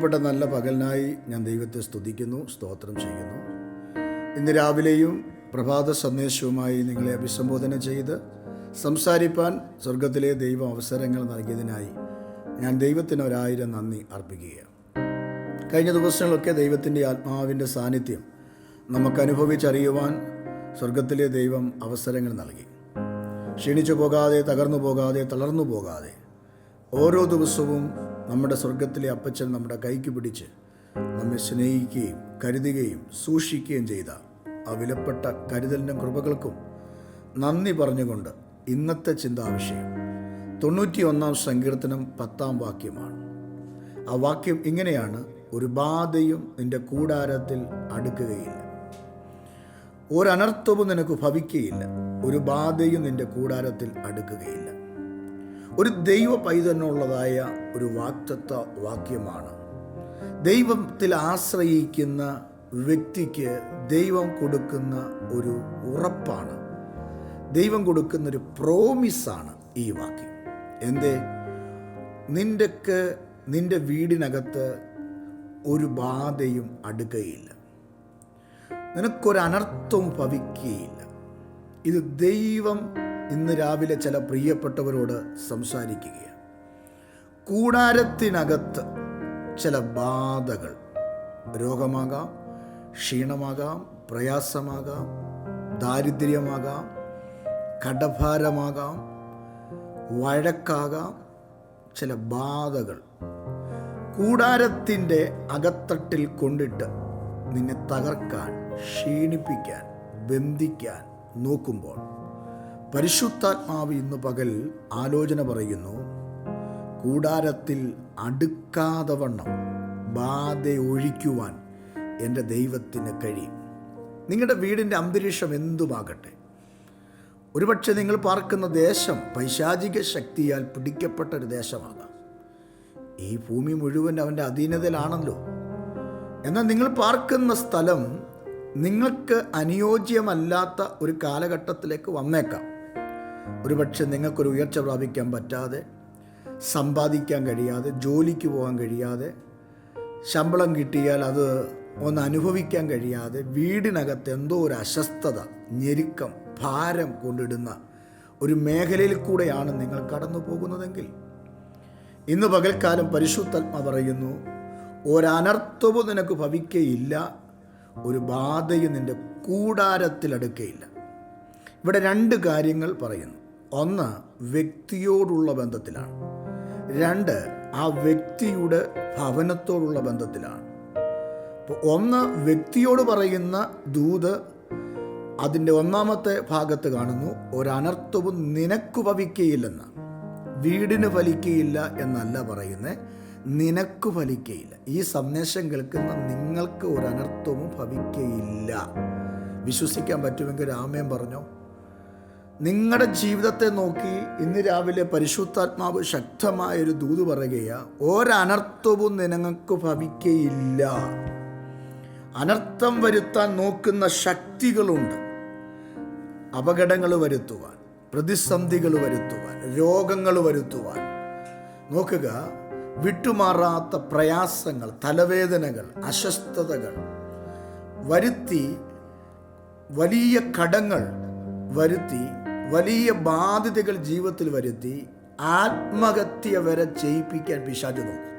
അനുഗ്രഹിക്കപ്പെട്ട നല്ല പകലിനായി ഞാൻ ദൈവത്തെ സ്തുതിക്കുന്നു സ്തോത്രം ചെയ്യുന്നു. ഇന്ന് രാവിലെയും പ്രഭാത സന്ദേശവുമായി നിങ്ങളെ അഭിസംബോധന ചെയ്ത് സംസാരിപ്പാൻ സ്വർഗത്തിലെ ദൈവം അവസരങ്ങൾ നൽകിയതിനായി ഞാൻ ദൈവത്തിന് ഒരായിരം നന്ദി അർപ്പിക്കുകയാണ്. കഴിഞ്ഞ ദിവസങ്ങളൊക്കെ ദൈവത്തിന്റെ ആത്മാവിന്റെ സാന്നിധ്യം നമുക്ക് അനുഭവിച്ചറിയുവാൻ സ്വർഗത്തിലെ ദൈവം അവസരങ്ങൾ നൽകി. ക്ഷീണിച്ചു പോകാതെ തകർന്നു പോകാതെ തളർന്നു പോകാതെ ഓരോ ദിവസവും നമ്മുടെ സ്വർഗത്തിലെ അപ്പച്ചൻ നമ്മുടെ കൈക്ക് പിടിച്ച് നമ്മെ സ്നേഹിക്കുകയും കരുതുകയും സൂക്ഷിക്കുകയും ചെയ്ത ആ വിലപ്പെട്ട കരുതലിനും കൃപകൾക്കും നന്ദി പറഞ്ഞുകൊണ്ട് ഇന്നത്തെ ചിന്താവിഷയം തൊണ്ണൂറ്റി ഒന്നാം സങ്കീർത്തനം പത്താം വാക്യമാണ്. ആ വാക്യം ഇങ്ങനെയാണ് ഒരു ബാധയും നിന്റെ കൂടാരത്തിൽ അടുക്കുകയില്ല. ഒരനർത്ഥവും നിനക്ക് ഭവിക്കുകയില്ല. ഒരു ബാധയും നിന്റെ കൂടാരത്തിൽ അടുക്കുകയില്ല. ഒരു ദൈവ പൈതനുള്ളതായ ഒരു വാക്തത്വ വാക്യമാണ്. ദൈവത്തിൽ ആശ്രയിക്കുന്ന വ്യക്തിക്ക് ദൈവം കൊടുക്കുന്ന ഒരു ഉറപ്പാണ്. ദൈവം കൊടുക്കുന്ന ഒരു പ്രോമിസാണ് ഈ വാക്യം. എന്തേ? നിന്റെക്ക് നിന്റെ വീടിനകത്ത് ഒരു ബാധയും അടുക്കുകയില്ല നിനക്കൊരനർത്ഥവും ഭവിക്കുകയില്ല. ഇത് ദൈവം ഇന്ന് രാവിലെ ചില പ്രിയപ്പെട്ടവരോട് സംസാരിക്കുകയാണ്. കൂടാരത്തിനകത്ത് ചില ബാധകൾ. രോഗമാകാം ക്ഷീണമാകാം പ്രയാസമാകാം ദാരിദ്ര്യമാകാം കടഭാരമാകാം വഴക്കാകാം ചില ബാധകൾ. കൂടാരത്തിന്റെ അകത്തട്ടിൽ കൊണ്ടിട്ട് നിന്നെ തകർക്കാൻ ക്ഷീണിപ്പിക്കാൻ ബന്ധിക്കാൻ നോക്കുമ്പോൾ പരിശുദ്ധാത്മാവ് ഇന്ന് പകൽ ആലോചന പറയുന്നു കൂടാരത്തിൽ അടുക്കാതെ വണ്ണം ബാധ ഒഴിക്കുവാൻ എന്റെ ദൈവത്തിന് കഴിയും. നിങ്ങളുടെ വീടിന്റെ അന്തരീക്ഷം എന്തുമാകട്ടെ? ഒരുപക്ഷെ നിങ്ങൾ പാർക്കുന്ന ദേശം പൈശാചിക ശക്തിയാൽ പിടിക്കപ്പെട്ട ഒരു ദേശമാകാം ഈ ഭൂമി മുഴുവൻ അവന്റെ അധീനതയിലാണല്ലോ. എന്നാൽ നിങ്ങൾ പാർക്കുന്ന സ്ഥലം നിങ്ങൾക്ക് അനുയോജ്യമല്ലാത്ത ഒരു കാലഘട്ടത്തിലേക്ക് വന്നേക്കാം. ഒരുപക്ഷെ നിങ്ങൾക്കൊരു ഉയർച്ച പ്രാപിക്കാൻ പറ്റാതെ സമ്പാദിക്കാൻ കഴിയാതെ ജോലിക്ക് പോകാൻ കഴിയാതെ ശമ്പളം കിട്ടിയാൽ അത് ഒന്ന് അനുഭവിക്കാൻ കഴിയാതെ വീടിനകത്ത് എന്തോ ഒരു അസ്വസ്ഥത ഞെരുക്കം ഭാരം കൊണ്ടിടുന്ന ഒരു മേഖലയിൽ കൂടെയാണ് നിങ്ങൾ കടന്നു പോകുന്നതെങ്കിൽ. ഇന്ന് പകൽക്കാലം പരിശുദ്ധാത്മ പറയുന്നു ഒരനർത്ഥവും നിനക്ക് ഭവിക്കയില്ല ഒരു ബാധയും നിന്റെ കൂടാരത്തിലടുക്കയില്ല. ഇവിടെ രണ്ട് കാര്യങ്ങൾ പറയുന്നു. ഒന്ന് വ്യക്തിയോടുള്ള ബന്ധത്തിലാണ്. രണ്ട് ആ വ്യക്തിയുടെ ഭവനത്തോടുള്ള ബന്ധത്തിലാണ്. ഒന്ന് വ്യക്തിയോട് പറയുന്ന ദൂത് അതിന്റെ ഒന്നാമത്തെ ഭാഗത്ത് കാണുന്നു ഒരനർത്ഥവും നിനക്ക് ഭവിക്കയില്ലെന്ന്. വീടിന് ഫലിക്കയില്ല എന്നല്ല പറയുന്നത് നിനക്ക് ഫലിക്കയില്ല. ഈ സന്ദേശം കേൾക്കുന്ന നിങ്ങൾക്ക് ഒരനർത്ഥവും ഭവിക്കയില്ല. വിശ്വസിക്കാൻ പറ്റുമെങ്കിൽ രാമയം പറഞ്ഞോ. നിങ്ങളുടെ ജീവിതത്തെ നോക്കി ഇന്ന് രാവിലെ പരിശുദ്ധാത്മാവ് ശക്തമായൊരു ദൂത് പറയുകയാ ഒരനർത്ഥവും നിനങ്ങൾക്ക് ഭവിക്കയില്ല. അനർത്ഥം വരുത്താൻ നോക്കുന്ന ശക്തികളുണ്ട്. അപകടങ്ങൾ വരുത്തുവാൻ പ്രതിസന്ധികൾ വരുത്തുവാൻ രോഗങ്ങൾ വരുത്തുവാൻ. നോക്കുക വിട്ടുമാറാത്ത പ്രയാസങ്ങൾ തലവേദനകൾ അസ്വസ്ഥതകൾ വരുത്തി വലിയ കടങ്ങൾ വരുത്തി വലിയ ബാധ്യതകൾ ജീവിതത്തിൽ വരുത്തി ആത്മഹത്യ വരെ ചെയ്യിപ്പിക്കാൻ പിശാജ് നോക്കും.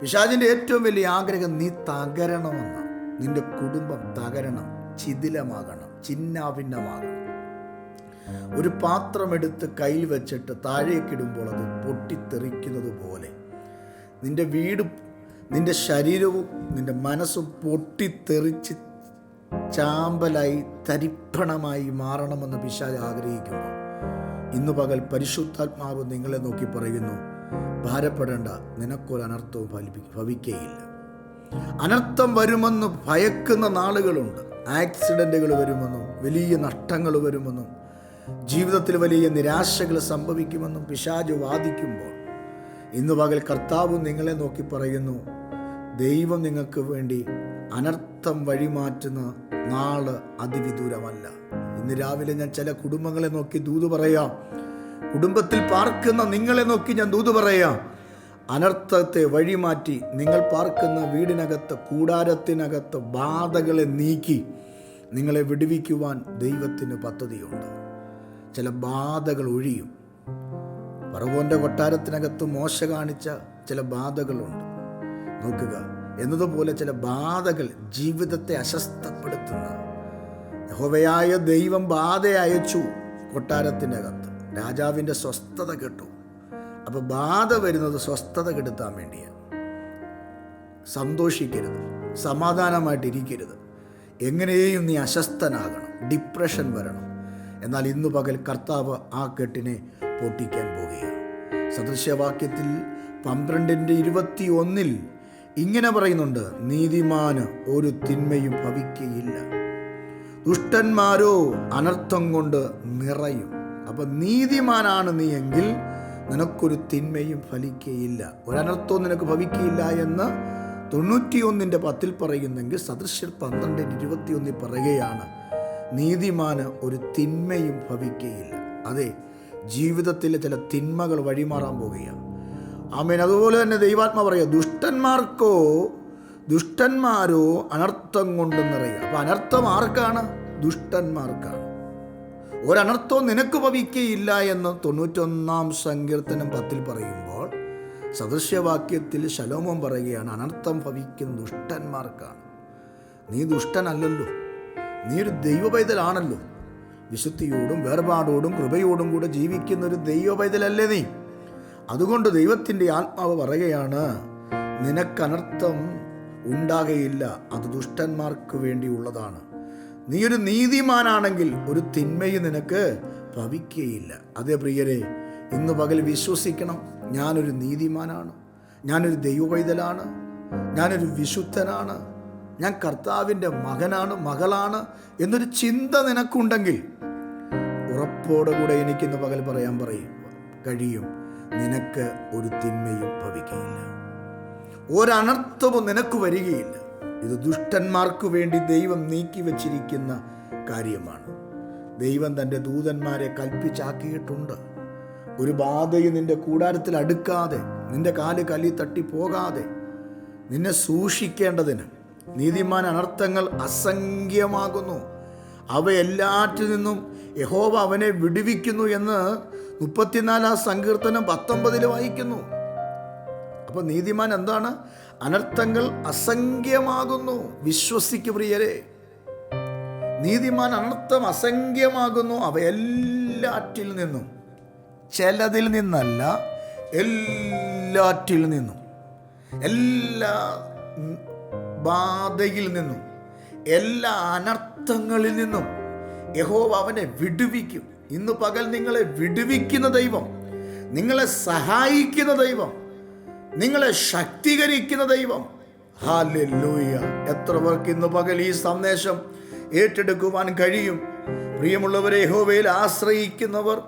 പിശാജിന്റെ ഏറ്റവും വലിയ ആഗ്രഹം നീ തകരണമെന്നാണ്. നിന്റെ കുടുംബം തകരണം ചിതിലമാകണം ചിന്നാഭിന്നമാകണം. ഒരു പാത്രമെടുത്ത് കയ്യിൽ വെച്ചിട്ട് താഴേക്കിടുമ്പോൾ അത് പൊട്ടിത്തെറിക്കുന്നത് പോലെ. നിന്റെ വീട് നിന്റെ ശരീരവും നിന്റെ മനസ്സും പൊട്ടിത്തെറിച്ച് ചാമ്പലായി തരിപ്പണമായി മാറണമെന്ന് പിശാജ് ആഗ്രഹിക്കുമ്പോൾ ഇന്ന് പകൽ പരിശുദ്ധാത്മാവ് നിങ്ങളെ നോക്കി പറയുന്നു ഭാരപ്പെടേണ്ട നിനക്കൊരു അനർത്ഥവും ഫലിപ്പി അനർത്ഥം വരുമെന്ന് ഭയക്കുന്ന നാളുകളുണ്ട്. ആക്സിഡന്റുകൾ വരുമെന്നും വലിയ നഷ്ടങ്ങൾ വരുമെന്നും ജീവിതത്തിൽ വലിയ നിരാശകൾ സംഭവിക്കുമെന്നും പിശാജ് വാദിക്കുമ്പോൾ ഇന്ന് പകൽ കർത്താവ് നിങ്ങളെ നോക്കി പറയുന്നു ദൈവം നിങ്ങൾക്ക് വേണ്ടി അനർത്ഥം വഴിമാറ്റുന്ന നാൾ അതിവിദൂരമല്ല. ഇന്ന് രാവിലെ ഞാൻ ചില കുടുംബങ്ങളെ നോക്കി ദൂത് പറയാം. കുടുംബത്തിൽ പാർക്കുന്ന നിങ്ങളെ നോക്കി ഞാൻ ദൂത് പറയാം. അനർത്ഥത്തെ വഴിമാറ്റി നിങ്ങൾ പാർക്കുന്ന വീടിനകത്ത് കൂടാരത്തിനകത്ത് ബാധകളെ നീക്കി നിങ്ങളെ വിടുവിക്കുവാൻ ദൈവത്തിന് പദ്ധതിയുണ്ട്. ചില ബാധകൾ ഒഴിയും. പറവോന്റെ കൊട്ടാരത്തിനകത്ത് മോശ കാണിച്ച ചില ബാധകളുണ്ട്. നോക്കുക. എന്നതുപോലെ ചില ബാധകൾ ജീവിതത്തെ അസ്വസ്ഥപ്പെടുത്തുന്ന. യഹോവയായ ദൈവം ബാധ അയച്ചു കൊട്ടാരത്തിന്റെ അകത്ത് രാജാവിന്റെ സ്വസ്ഥത കെട്ടു. അപ്പോൾ ബാധ വരുന്നത് സ്വസ്ഥത കെടുത്താൻ വേണ്ടിയാണ് സന്തോഷിക്കരുത്. സമാധാനമായിട്ടിരിക്കരുത്. എങ്ങനെയും നീ അശസ്തനാകണം ഡിപ്രഷൻ വരണം. എന്നാൽ ഇന്നു പകൽ കർത്താവ് ആ കെട്ടിനെ പൊട്ടിക്കാൻ പോകുകയാണ് സദൃശ്യവാക്യത്തിൽ പന്ത്രണ്ടിന്റെ ഇരുപത്തി ഒന്നിൽ ഇങ്ങനെ പറയുന്നുണ്ട് നീതിമാന് ഒരു തിന്മയും ഭവിക്കുകയില്ല ദുഷ്ടന്മാരോ അനർത്ഥം കൊണ്ട് നിറയും. അപ്പം നീതിമാനാണ് നീ എങ്കിൽ നിനക്കൊരു തിന്മയും ഫലിക്കുകയില്ല ഒരനർത്ഥവും നിനക്ക് ഭവിക്കുകയില്ല എന്ന് തൊണ്ണൂറ്റിയൊന്നിന്റെ പത്തിൽ പറയുന്നെങ്കിൽ സദൃശ്യർ പന്ത്രണ്ടിന് ഇരുപത്തിയൊന്നിൽ പറയുകയാണ് നീതിമാന് ഒരു തിന്മയും ഭവിക്കുകയില്ല അതെ ജീവിതത്തിലെ ചില തിന്മകൾ വഴിമാറാൻ പോകുകയാണ് ആമേൻ. അതുപോലെ തന്നെ ദൈവാത്മ പറയുക ദുഷ്ടന്മാർക്കോ ദുഷ്ടന്മാരോ അനർത്ഥം കൊണ്ട് നിറയുക. അപ്പം അനർത്ഥം ആർക്കാണ്? ദുഷ്ടന്മാർക്കാണ്. ഒരനർത്ഥവും നിനക്ക് ഭവിക്കയില്ല എന്ന് തൊണ്ണൂറ്റൊന്നാം സങ്കീർത്തനം പത്തിൽ പറയുമ്പോൾ സദൃശ്യവാക്യത്തിൽ ശലോമം പറയുകയാണ് അനർത്ഥം ഭവിക്കുന്ന ദുഷ്ടന്മാർക്കാണ്. നീ ദുഷ്ടനല്ലല്ലോ. നീ ഒരു ദൈവപൈതലാണല്ലോ. വിശുദ്ധിയോടും വേർപാടോടും കൃപയോടും കൂടെ ജീവിക്കുന്ന ഒരു ദൈവപൈതലല്ലേ നീ? അതുകൊണ്ട് ദൈവത്തിന്റെ ആത്മാവ് പറയുകയാണ് നിനക്കനർത്ഥം ഉണ്ടാകയില്ല. അത് ദുഷ്ടന്മാർക്ക് വേണ്ടിയുള്ളതാണ് നീ ഒരു നീതിമാനാണെങ്കിൽ ഒരു തിന്മയും നിനക്ക് ഭവിക്കുകയില്ല. അതേ പ്രിയരെ ഇന്ന് പകൽ വിശ്വസിക്കണം. ഞാനൊരു നീതിമാനാണ്. ഞാനൊരു ദൈവപൈതലാണ് ഞാനൊരു വിശുദ്ധനാണ്. ഞാൻ കർത്താവിന്റെ മകനാണ് മകളാണ് എന്നൊരു ചിന്ത നിനക്കുണ്ടെങ്കിൽ ഉറപ്പോടുകൂടെ എനിക്കിന്ന് പകൽ പറയാൻ പറയും കഴിയും. നിനക്ക് ഒരു തിന്മയും ഭവിക്കുകയില്ല ഒരനർത്ഥവും നിനക്ക് വരികയില്ല. ഇത് ദുഷ്ടന്മാർക്ക് വേണ്ടി ദൈവം നീക്കി വച്ചിരിക്കുന്ന കാര്യമാണ്. ദൈവം തന്റെ ദൂതന്മാരെ കൽപ്പിച്ചാക്കിയിട്ടുണ്ട്. ഒരു ബാധയും നിന്റെ കൂടാരത്തിൽ അടുക്കാതെ നിന്റെ കാൽ കലി തട്ടി പോകാതെ നിന്നെ സൂക്ഷിക്കേണ്ടതിന് നീതിമാൻ അനർത്ഥങ്ങൾ അസംഖ്യമാകുന്നു. അവയെല്ലാറ്റിൽ നിന്നും യഹോവ അവനെ വിടുവിക്കുന്നു എന്ന് മുപ്പത്തിനാലാം സങ്കീർത്തനം പത്തൊമ്പതിൽ വായിക്കുന്നു. അപ്പൊ നീതിമാൻ എന്താണ്? അനർത്ഥങ്ങൾ അസംഖ്യമാകുന്നു. വിശ്വസിക്കു പ്രിയരെ. നീതിമാൻ അനർത്ഥം അസംഖ്യമാകുന്നു അവയെല്ലാറ്റിൽ നിന്നും. ചിലതിൽ നിന്നല്ല എല്ലാറ്റിൽ നിന്നും. എല്ലാ ബാധയിൽ നിന്നും എല്ലാ അനർത്ഥങ്ങളിൽ നിന്നും യഹോവ അവനെ വിടുവിക്കും. ഇന്ന് പകൽ നിങ്ങളെ വിടുവിക്കുന്ന ദൈവം നിങ്ങളെ സഹായിക്കുന്ന ദൈവം നിങ്ങളെ ശക്തീകരിക്കുന്ന ദൈവം. ഹാലൂയ എത്ര പേർക്ക് ഇന്ന് പകൽ ഈ സന്ദേശം ഏറ്റെടുക്കുവാൻ കഴിയും? പ്രിയമുള്ളവരെ ഹോവയിൽ ആശ്രയിക്കുന്നവർ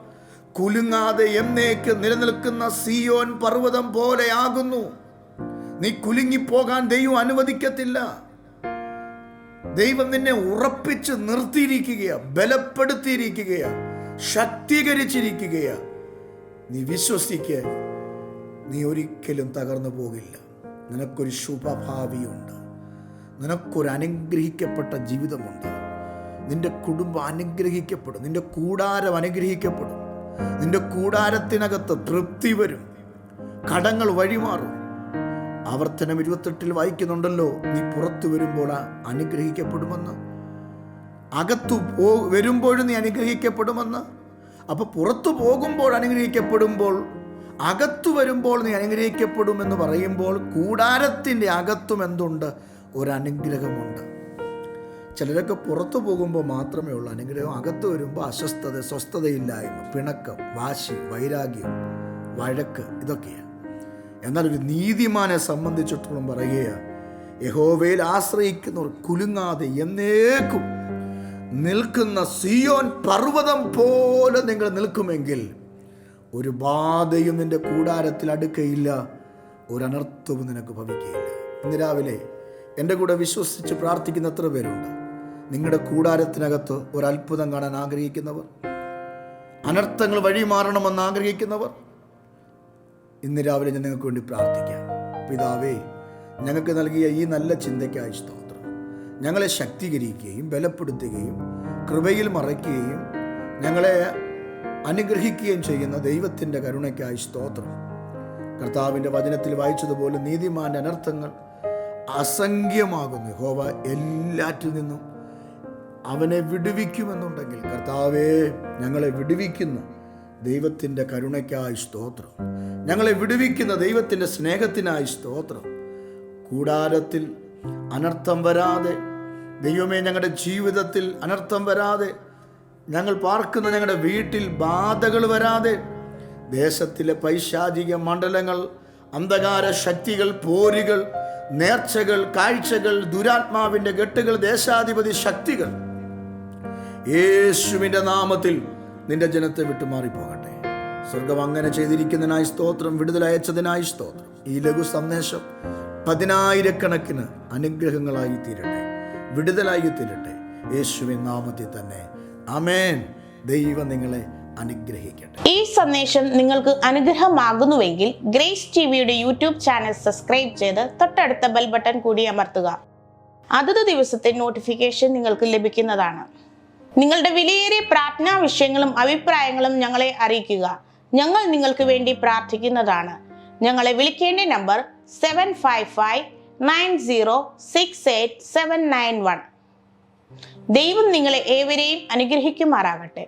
കുലുങ്ങാതെ എന്നേക്ക് നിലനിൽക്കുന്ന സിയോൻ പർവതം പോലെയാകുന്നു നീ കുലുങ്ങിപ്പോകാൻ ദൈവം അനുവദിക്കത്തില്ല. ദൈവം നിന്നെ ഉറപ്പിച്ച് നിർത്തിയിരിക്കുകയാണ് ബലപ്പെടുത്തിയിരിക്കുകയാ. ശക്തീകരിച്ചിരിക്കുകയാ നീ വിശ്വസിക്ക് നീ ഒരിക്കലും തകർന്നു പോകില്ല. നിനക്കൊരു ശുഭഭാവിയുണ്ട്. നിനക്കൊരു അനുഗ്രഹിക്കപ്പെട്ട ജീവിതമുണ്ട്. നിന്റെ കുടുംബം അനുഗ്രഹിക്കപ്പെടും. നിന്റെ കൂടാരം അനുഗ്രഹിക്കപ്പെടും. നിന്റെ കൂടാരത്തിനകത്ത് തൃപ്തി വരും. കടങ്ങൾ വഴിമാറും. ആവർത്തനം ഇരുപത്തെട്ടിൽ വായിക്കുന്നുണ്ടല്ലോ നീ പുറത്തു വരുമ്പോൾ അനുഗ്രഹിക്കപ്പെടുമെന്ന്. അകത്തു പോ വരുമ്പോഴും നീ അനുഗ്രഹിക്കപ്പെടുമെന്ന്. അപ്പോൾ പുറത്തു പോകുമ്പോൾ അനുഗ്രഹിക്കപ്പെടുമ്പോൾ അകത്തു വരുമ്പോൾ നീ അനുഗ്രഹിക്കപ്പെടുമെന്ന് പറയുമ്പോൾ കൂടാരത്തിന്റെ അകത്തും എന്തുണ്ട്? ഒരനുഗ്രഹമുണ്ട്. ചിലരൊക്കെ പുറത്തു പോകുമ്പോൾ മാത്രമേ ഉള്ളൂ. അനുഗ്രഹം അകത്ത് വരുമ്പോൾ അസ്വസ്ഥത സ്വസ്ഥതയില്ലായ്മ പിണക്കം വാശി വൈരാഗ്യം വഴക്ക് ഇതൊക്കെയാണ്. എന്നാൽ ഒരു നീതിമാനെ സംബന്ധിച്ചിടത്തോളം പറയുകയാണ് യഹോവയിൽ ആശ്രയിക്കുന്നവർ കുലുങ്ങാതെ എന്നേക്കും നിൽക്കുന്ന സിയോൻ പർവതം പോലെ നിങ്ങൾ നിൽക്കുമെങ്കിൽ ഒരു ബാധയും നിന്റെ കൂടാരത്തിൽ അടുക്കയില്ല ഒരു അനർത്ഥവും നിനക്ക് ഭവിക്കുകയില്ല ഇന്ന് രാവിലെ എന്റെ കൂടെ വിശ്വസിച്ച് പ്രാർത്ഥിക്കുന്ന എത്ര പേരുണ്ട്? നിങ്ങളുടെ കൂടാരത്തിനകത്ത് ഒരു അത്ഭുതം കാണാൻ ആഗ്രഹിക്കുന്നവർ? അനർത്ഥങ്ങൾ വഴി മാറണമെന്ന് ആഗ്രഹിക്കുന്നവർ? ഇന്ന് രാവിലെ ഞാൻ നിങ്ങൾക്ക് വേണ്ടി പ്രാർത്ഥിക്കാം. പിതാവേ ഞങ്ങൾക്ക് നൽകിയ ഈ നല്ല ചിന്തയ്ക്ക് സ്തോത്രം. ഞങ്ങളെ ശക്തീകരിക്കുകയും ബലപ്പെടുത്തുകയും കൃപയിൽ മറയ്ക്കുകയും ഞങ്ങളെ അനുഗ്രഹിക്കുകയും ചെയ്യുന്ന ദൈവത്തിന്റെ കരുണയ്ക്കായി സ്തോത്രം. കർത്താവിന്റെ വചനത്തിൽ വായിച്ചതുപോലെ നീതിമാന്റെ അനർത്ഥങ്ങൾ അസംഖ്യമാകുന്നു. ഹോവ എല്ലാറ്റിൽ നിന്നും അവനെ വിടുവിക്കുമെന്നുണ്ടെങ്കിൽ കർത്താവേ ഞങ്ങളെ വിടുവിക്കുന്നു ദൈവത്തിന്റെ കരുണയ്ക്കായി സ്തോത്രം. ഞങ്ങളെ വിടുവിക്കുന്ന ദൈവത്തിന്റെ സ്നേഹത്തിനായി സ്തോത്രം. കൂടാരത്തിൽ അനർത്ഥം വരാതെ. ദൈവമേ ഞങ്ങളുടെ ജീവിതത്തിൽ അനർത്ഥം വരാതെ. ഞങ്ങൾ പാർക്കുന്ന ഞങ്ങളുടെ വീട്ടിൽ ബാധകൾ വരാതെ. ദേശത്തിലെ പൈശാചിക മണ്ഡലങ്ങൾ അന്ധകാര ശക്തികൾ പോരുകൾ നേർച്ചകൾ കാഴ്ചകൾ ദുരാത്മാവിന്റെ കെട്ടുകൾ ദേശാധിപതി ശക്തികൾ. യേശുവിന്റെ നാമത്തിൽ നിന്റെ ജനത്തെ വിട്ടുമാറിപ്പോകട്ടെ സ്വർഗം അങ്ങനെ ചെയ്തിരിക്കുന്നതിനായി സ്തോത്രം വിടുതലയച്ചതിനായി സ്തോത്രം. ഈ ലഘു സന്ദേശം പതിനായിരക്കണക്കിന് അനുഗ്രഹങ്ങളായി തീരട്ടെ വിടുതലായി തീരട്ടെ യേശുവിൻ നാമത്തിൽ തന്നെ. അമേൻ ദൈവം നിങ്ങളെ അനുഗ്രഹിക്കട്ടെ. ഈ സന്ദേശം നിങ്ങൾക്ക് അനുഗ്രഹമാകുന്നുവെങ്കിൽ ഗ്രേസ് ടി വിയുടെ യൂട്യൂബ് ചാനൽ സബ്സ്ക്രൈബ് ചെയ്ത് തൊട്ടടുത്ത ബെൽ ബട്ടൺ കൂടി അമർത്തുക. അതത് ദിവസത്തെ നോട്ടിഫിക്കേഷൻ നിങ്ങൾക്ക് ലഭിക്കുന്നതാണ്. നിങ്ങളുടെ വിലയേറിയ പ്രാർത്ഥനാ വിഷയങ്ങളും അഭിപ്രായങ്ങളും ഞങ്ങളെ അറിയിക്കുക. ഞങ്ങൾ നിങ്ങൾക്ക് വേണ്ടി പ്രാർത്ഥിക്കുന്നതാണ്. ഞങ്ങളെ വിളിക്കേണ്ട number seven five five nine zero six eight seven nine one ദൈവം നിങ്ങളെ ഏവരെയും അനുഗ്രഹിക്കുമാറാകട്ടെ.